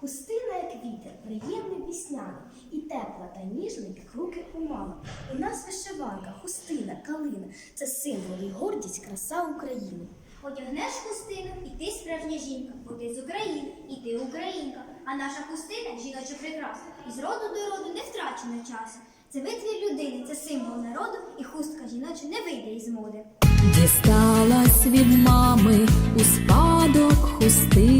Хустина, як вітер, приємний вісняний, і тепла та ніжна, як руки у мами. У нас вишиванка, хустина, калина це символ і гордість, краса України. Одягнеш хустину, і ти справжня жінка, бо ти з України, і ти українка. А наша хустина жіноча прикраса. І з роду до роду не втрачено часу. Це витвір людини, це символ народу, і хустка жіноча не вийде із моди. Дісталась від мами у спадок хустина,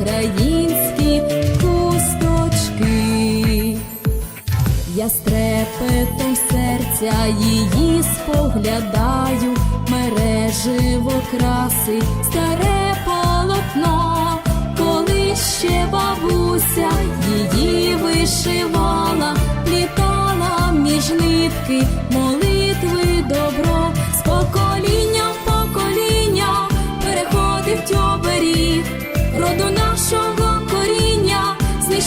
українські хусточки. Я з серця її споглядаю, мереживо краси, старе полотно, коли ще бабуся її вишивала, плітала між нитки, молитви добро, з покоління в